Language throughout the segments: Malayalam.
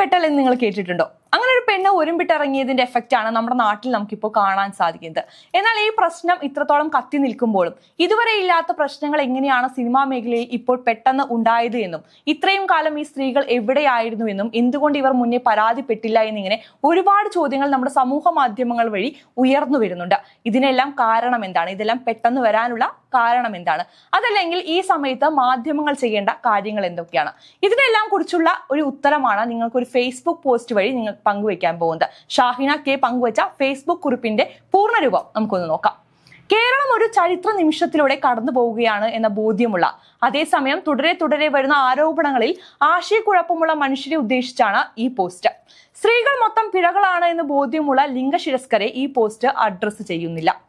വെട്ടൽ എന്ന് നിങ്ങൾ കേട്ടിട്ടുണ്ടോ? അങ്ങനെ ഒരു പെണ്ണ് ഒരുമ്പിട്ടിറങ്ങിയതിന്റെ എഫക്റ്റ് ആണ് നമ്മുടെ നാട്ടിൽ നമുക്കിപ്പോൾ കാണാൻ സാധിക്കുന്നത്. എന്നാൽ ഈ പ്രശ്നം ഇത്രത്തോളം കത്തി നിൽക്കുമ്പോഴും ഇതുവരെ ഇല്ലാത്ത പ്രശ്നങ്ങൾ എങ്ങനെയാണ് സിനിമാ മേഖലയിൽ ഇപ്പോൾ പെട്ടെന്ന് ഉണ്ടായത് എന്നും ഇത്രയും കാലം ഈ സ്ത്രീകൾ എവിടെയായിരുന്നു എന്നും എന്തുകൊണ്ട് ഇവർ മുന്നേ പരാതിപ്പെട്ടില്ല എന്നിങ്ങനെ ഒരുപാട് ചോദ്യങ്ങൾ നമ്മുടെ സമൂഹ മാധ്യമങ്ങൾ വഴി ഉയർന്നു വരുന്നുണ്ട്. ഇതിനെല്ലാം കാരണം എന്താണ്? ഇതെല്ലാം പെട്ടെന്ന് വരാനുള്ള കാരണം എന്താണ്? അതല്ലെങ്കിൽ ഈ സമയത്ത് മാധ്യമങ്ങൾ ചെയ്യേണ്ട കാര്യങ്ങൾ എന്തൊക്കെയാണ്? ഇതിനെല്ലാം കുറിച്ചുള്ള ഒരു ഉത്തരമാണ് നിങ്ങൾക്ക് ഒരു ഫേസ്ബുക്ക് പോസ്റ്റ് വഴി നിങ്ങൾ പങ്കുവയ്ക്കാൻ പോകുന്നത്. ഷാഹിന കെ പങ്കുവച്ച ഫേസ്ബുക്ക് കുറിപ്പിന്റെ പൂർണരൂപം നമുക്കൊന്ന് നോക്കാം. കേരളം ഒരു ചരിത്ര നിമിഷത്തിലൂടെ കടന്നു പോവുകയാണ് എന്ന ബോധ്യമുള്ള അതേസമയം തുടരെ തുടരെ വരുന്ന ആരോപണങ്ങളിൽ ആശയക്കുഴപ്പമുള്ള മനുഷ്യരെ ഉദ്ദേശിച്ചാണ് ഈ പോസ്റ്റ് സ്ത്രീകൾ മൊത്തം പിഴകളാണ് എന്ന് ബോധ്യമുള്ള ലിംഗശിരസ്കരെ ഈ പോസ്റ്റ് അഡ്രസ്സ് ചെയ്യുന്നില്ല.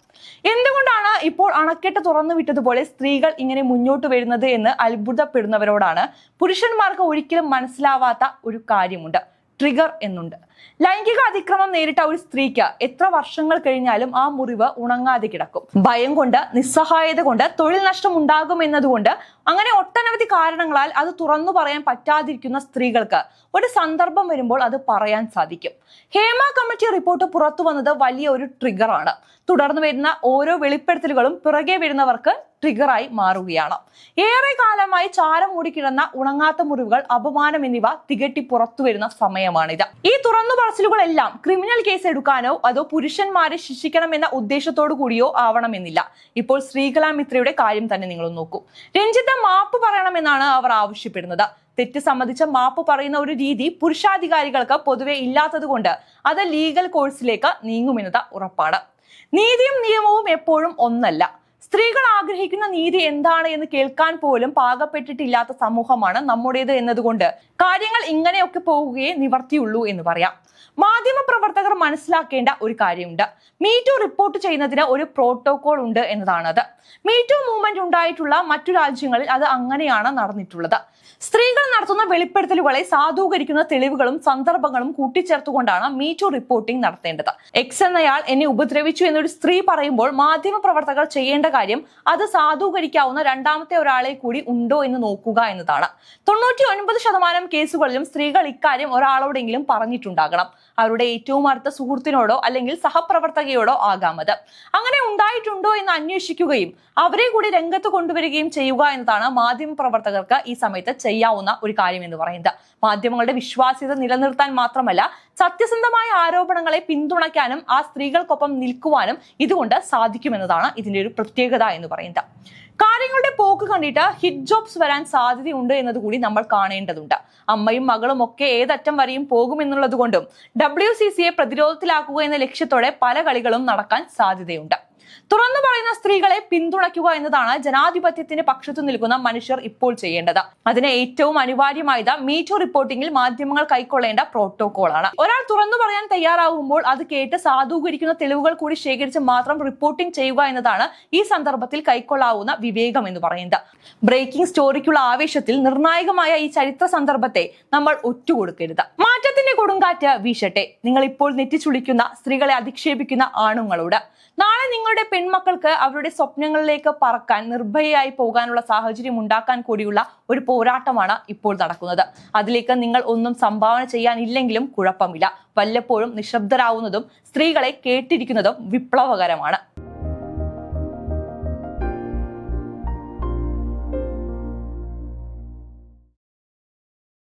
എന്തുകൊണ്ടാണ് ഇപ്പോൾ അണക്കെട്ട് തുറന്നു വിട്ടതുപോലെ സ്ത്രീകൾ ഇങ്ങനെ മുന്നോട്ട് വരുന്നത് എന്ന് അത്ഭുതപ്പെടുന്നവരോടാണ്. പുരുഷന്മാർക്ക് ഒരിക്കലും മനസ്സിലാവാത്ത ഒരു കാര്യമുണ്ട്. ട്രിഗർ എന്നുണ്ട്. ലൈംഗിക അതിക്രമം നേരിട്ട ഒരു സ്ത്രീക്ക് എത്ര വർഷങ്ങൾ കഴിഞ്ഞാലും ആ മുറിവ് ഉണങ്ങാതെ കിടക്കും. ഭയം കൊണ്ട് നിസ്സഹായത കൊണ്ട് തൊഴിൽ നഷ്ടം ഉണ്ടാകും എന്നതുകൊണ്ട് അങ്ങനെ ഒട്ടനവധി കാരണങ്ങളാൽ അത് തുറന്നു പറയാൻ പറ്റാതിരിക്കുന്ന സ്ത്രീകൾക്ക് ഒരു സന്ദർഭം വരുമ്പോൾ അത് പറയാൻ സാധിക്കും. ഹേമ കമ്മിറ്റി റിപ്പോർട്ട് പുറത്തു വന്നത് വലിയ ഒരു ട്രിഗറാണ് തുടർന്ന് വരുന്ന ഓരോ വെളിപ്പെടുത്തലുകളും പിറകെ വരുന്നവർക്ക് ട്രിഗറായി മാറുകയാണ്. ഏറെ കാലമായി ചാരം മൂടിക്കിടന്ന ഉണങ്ങാത്ത മുറിവുകൾ അപമാനം എന്നിവ തികട്ടി പുറത്തു വരുന്ന സമയമാണിത്. ഈ തുറന്നു പറച്ചിലുകളെല്ലാം ക്രിമിനൽ കേസ് എടുക്കാനോ അതോ പുരുഷന്മാരെ ശിക്ഷിക്കണമെന്ന ഉദ്ദേശത്തോടു കൂടിയോ ആവണമെന്നില്ല. ഇപ്പോൾ ശ്രീകലാ മിത്രയുടെ കാര്യം തന്നെ നിങ്ങൾ നോക്കൂ. രഞ്ജിത്ത മാപ്പ് പറയണമെന്നാണ് അവർ ആവശ്യപ്പെടുന്നത്. തെറ്റ് സംബന്ധിച്ച മാപ്പ് പറയുന്ന ഒരു രീതി പുരുഷാധികാരികൾക്ക് പൊതുവെ ഇല്ലാത്തതുകൊണ്ട് അത് ലീഗൽ കോഴ്സിലേക്ക് നീങ്ങുമെന്നത് ഉറപ്പാണ്. നീതിയും നിയമവും എപ്പോഴും ഒന്നല്ല. സ്ത്രീകൾ ആഗ്രഹിക്കുന്ന നീതി എന്താണ് എന്ന് കേൾക്കാൻ പോലും പാകപ്പെട്ടിട്ടില്ലാത്ത സമൂഹമാണ് നമ്മുടേത് എന്നതുകൊണ്ട് കാര്യങ്ങൾ ഇങ്ങനെയൊക്കെ പോവുകയേ നിവർത്തിയുള്ളൂ എന്ന് പറയാം. മാധ്യമ പ്രവർത്തകർ മനസ്സിലാക്കേണ്ട ഒരു കാര്യമുണ്ട്. മീറ്റു റിപ്പോർട്ട് ചെയ്യുന്നതിന് ഒരു പ്രോട്ടോകോൾ ഉണ്ട് എന്നതാണത്. മീറ്റു മൂവ്മെന്റ് ഉണ്ടായിട്ടുള്ള മറ്റു രാജ്യങ്ങളിൽ അത് അങ്ങനെയാണ് നടന്നിട്ടുള്ളത്. സ്ത്രീകൾ നടത്തുന്ന വെളിപ്പെടുത്തലുകളെ സാധൂകരിക്കുന്ന തെളിവുകളും സന്ദർഭങ്ങളും കൂട്ടിച്ചേർത്തുകൊണ്ടാണ് മീറ്റു റിപ്പോർട്ടിംഗ് നടത്തേണ്ടത്. എക്സ് എന്നയാൾ എന്നെ ഉപദ്രവിച്ചു എന്നൊരു സ്ത്രീ പറയുമ്പോൾ മാധ്യമ പ്രവർത്തകർ ചെയ്യേണ്ട കാര്യം അത് സാധൂകരിക്കാവുന്ന രണ്ടാമത്തെ ഒരാളെ കൂടി ഉണ്ടോ എന്ന് നോക്കുക എന്നതാണ്. തൊണ്ണൂറ്റി ഒൻപത് ശതമാനം കേസുകളിലും സ്ത്രീകൾ ഇക്കാര്യം ഒരാളോടെങ്കിലും പറഞ്ഞിട്ടുണ്ടാകണം. അവരുടെ ഏറ്റവും അടുത്ത സുഹൃത്തിനോടോ അല്ലെങ്കിൽ സഹപ്രവർത്തകയോടോ ആകാം അത്. അങ്ങനെ ഉണ്ടായിട്ടുണ്ടോ എന്ന് അന്വേഷിക്കുകയും അവരെ കൂടി രംഗത്ത് കൊണ്ടുവരികയും ചെയ്യുക എന്നതാണ് മാധ്യമ പ്രവർത്തകർക്ക് ഈ സമയത്ത് ചെയ്യാവുന്ന ഒരു കാര്യം എന്ന് പറയുന്നത്. മാധ്യമങ്ങളുടെ വിശ്വാസ്യത നിലനിർത്താൻ മാത്രമല്ല സത്യസന്ധമായ ആരോപണങ്ങളെ പിന്തുണയ്ക്കാനും ആ സ്ത്രീകൾക്കൊപ്പം നിൽക്കുവാനും ഇതുകൊണ്ട് സാധിക്കുമെന്നതാണ് ഇതിന്റെ ഒരു പ്രത്യേകത എന്ന് പറയുന്നത്. പോക്ക് കണ്ടിട്ട് ഹിറ്റ് ജോബ്സ് വരാൻ സാധ്യതയുണ്ട് എന്നത് കൂടി നമ്മൾ കാണേണ്ടതുണ്ട്. അമ്മയും മകളും ഒക്കെ ഏതറ്റം വരെയും പോകുമെന്നുള്ളത് കൊണ്ടും ഡബ്ല്യു സി സിയെ പ്രതിരോധത്തിലാക്കുക എന്ന ലക്ഷ്യത്തോടെ പല കളികളും നടക്കാൻ സാധ്യതയുണ്ട്. തുറന്നു പറയുന്ന സ്ത്രീകളെ പിന്തുണയ്ക്കുക എന്നതാണ് ജനാധിപത്യത്തിന്റെ പക്ഷത്തു നിൽക്കുന്ന മനുഷ്യർ ഇപ്പോൾ ചെയ്യേണ്ടത്. അതിന് ഏറ്റവും അനിവാര്യമായത് മീറ്റു റിപ്പോർട്ടിംഗിൽ മാധ്യമങ്ങൾ കൈക്കൊള്ളേണ്ട പ്രോട്ടോകോൾ ആണ് ഒരാൾ തുറന്നു പറയാൻ തയ്യാറാവുമ്പോൾ അത് കേട്ട് സാധൂകരിക്കുന്ന തെളിവുകൾ കൂടി ശേഖരിച്ച് മാത്രം റിപ്പോർട്ടിംഗ് ചെയ്യുക എന്നതാണ് ഈ സന്ദർഭത്തിൽ കൈക്കൊള്ളാവുന്ന വിവേകം എന്ന് പറയുന്നത്. ബ്രേക്കിംഗ് സ്റ്റോറിക്കുള്ള ആവേശത്തിൽ നിർണായകമായ ഈ ചരിത്ര സന്ദർഭത്തെ നമ്മൾ ഒറ്റുകൊടുക്കരുത് മാറ്റത്തിന്റെ കൊടുങ്കാറ്റ് വീശട്ടെ. നിങ്ങൾ ഇപ്പോൾ നെറ്റിച്ചുളിക്കുന്ന സ്ത്രീകളെ അധിക്ഷേപിക്കുന്ന ആണുങ്ങളോട്. നാളെ നിങ്ങളുടെ പെൺമക്കൾക്ക് അവരുടെ സ്വപ്നങ്ങളിലേക്ക് പറക്കാൻ നിർഭയയായി പോകാനുള്ള സാഹചര്യം ഉണ്ടാക്കാൻ കൂടിയുള്ള ഒരു പോരാട്ടമാണ് ഇപ്പോൾ നടക്കുന്നത്. അതിലേക്ക് നിങ്ങൾ ഒന്നും സംഭാവന ചെയ്യാനില്ലെങ്കിലും കുഴപ്പമില്ല. വല്ലപ്പോഴും നിശബ്ദരാവുന്നതും സ്ത്രീകളെ കേട്ടിരിക്കുന്നതും വിപ്ലവകരമാണ്.